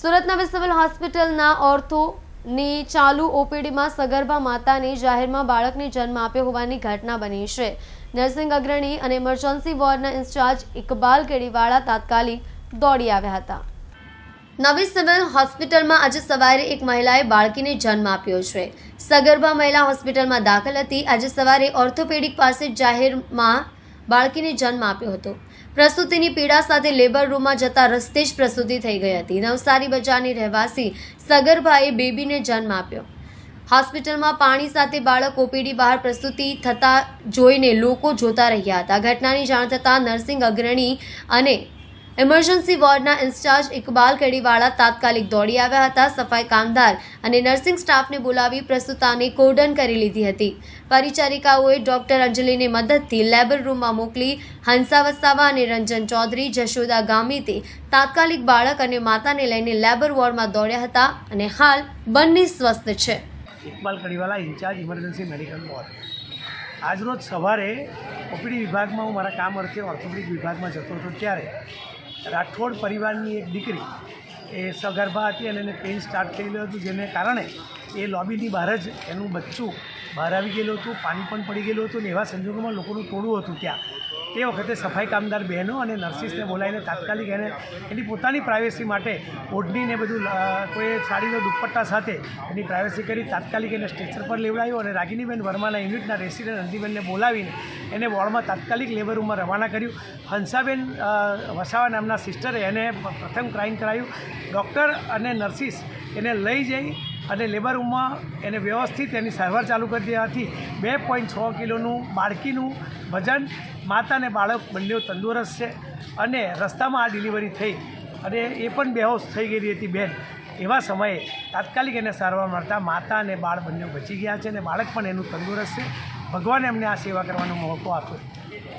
સુરતના સિવિલ હોસ્પિટલના ઓર્થોની ચાલુ ઓપીડીમાં સગર્ભા માતાને જાહેરમાં બાળકને જન્મ આપ્યો હોવાની ઘટના બની છે. નર્સિંગ અગ્રણી અને ઇમરજન્સી વોર્ડના ઇન્ચાર્જ ઇકબાલ કેડીવાળા તાત્કાલિક દોડી આવ્યા હતા. નવી સિવિલ હોસ્પિટલમાં આજે સવારે એક મહિલાએ બાળકીને જન્મ આપ્યો છે. સગર્ભા મહિલા હોસ્પિટલમાં દાખલ હતી. આજે સવારે ઓર્થોપેડિક પાસે જાહેરમાં બાળકીને જન્મ આપ્યો હતો. પ્રસૂતિની પીડા સાથે લેબર રૂમમાં જતા રસ્તે જ પ્રસૂતિ થઈ ગઈ હતી. નવસારી બજારની રહેવાસી સગર્ભાએ બેબીને જન્મ આપ્યો. હોસ્પિટલમાં પાણી સાથે બાળક ઓપીડી બહાર પ્રસ્તુતિ થતા જોઈને લોકો જોતા રહ્યા હતા. ઘટનાની જાણ થતાં નર્સિંગ અગ્રણી અને ઇમરજન્સી વોર્ડના ઇન્ચાર્જ ઇકબાલ કેડીવાળા તાત્કાલિક દોડી આવ્યા હતા. સફાઈ કામદાર અને નર્સિંગ સ્ટાફને બોલાવી પ્રસ્તુતાને કોર્ડન કરી લીધી હતી. પરિચારિકાઓએ ડોક્ટર અંજલિની મદદથી લેબર રૂમમાં મોકલી હંસા વસાવા અને રંજન ચૌધરી, જશોદા ગામિતે તાત્કાલિક બાળક અને માતાને લઈને લેબર વોર્ડમાં દોડ્યા હતા અને હાલ બંને સ્વસ્થ છે. Iqbal Kadiwala, incharge emergency medical ward. આજરોજ સવારે ઓપીડી વિભાગમાં હું મારા કામ અર્થે ઓર્થોપેડિક વિભાગમાં જતો હતો ત્યારે રાઠોડ પરિવારની એક દીકરી એ સગર્ભા હતી અને એને પેઇન સ્ટાર્ટ થયેલું હતું, જેને કારણે એ લોબીની બહાર જ એનું બચ્ચું બહાર આવી ગયેલું હતું, પાણી પણ પડી ગયેલું હતું ને એવા સંજોગોમાં લોકોનું ટોળું હતું ત્યાં. તે વખતે સફાઈ કામદાર બહેનો અને નર્સિસને બોલાવીને તાત્કાલિક એને એની પોતાની પ્રાઇવેસી માટે ઓઢણીને બધું કોઈ સાડીનો દુપટ્ટા સાથે એની પ્રાઇવેસી કરી તાત્કાલિક એને સ્ટ્રેચર પર લેવડાવ્યો અને રાગિનીબેન વર્માના યુનિટના રેસિડેન્ટ અંતિબેનને બોલાવીને એને વોર્ડમાં તાત્કાલિક લેબર રૂમમાં રવાના કર્યું. હંસાબેન વસાવા નામના સિસ્ટરે એને પ્રથમ ક્રાઇમ કરાયું. ડૉક્ટર અને નર્સિસ એને લઈ જઈ અને લેબર રૂમમાં એને વ્યવસ્થિત એની સારવાર ચાલુ કરી દેવાથી બે પોઈન્ટ છ કિલોનું બાળકીનું વજન માતા અને બાળક બંને તંદુરસ્ત છે અને રસ્તામાં આ ડિલિવરી થઈ અને એ પણ બેહોશ થઈ ગયેલી હતી બેન. એવા સમયે તાત્કાલિક એને સારવાર મળતા માતા અને બાળ બંને બચી ગયા છે અને બાળક પણ એનું તંદુરસ્ત છે. ભગવાને એમને આ સેવા કરવાનો મોકો આપ્યો.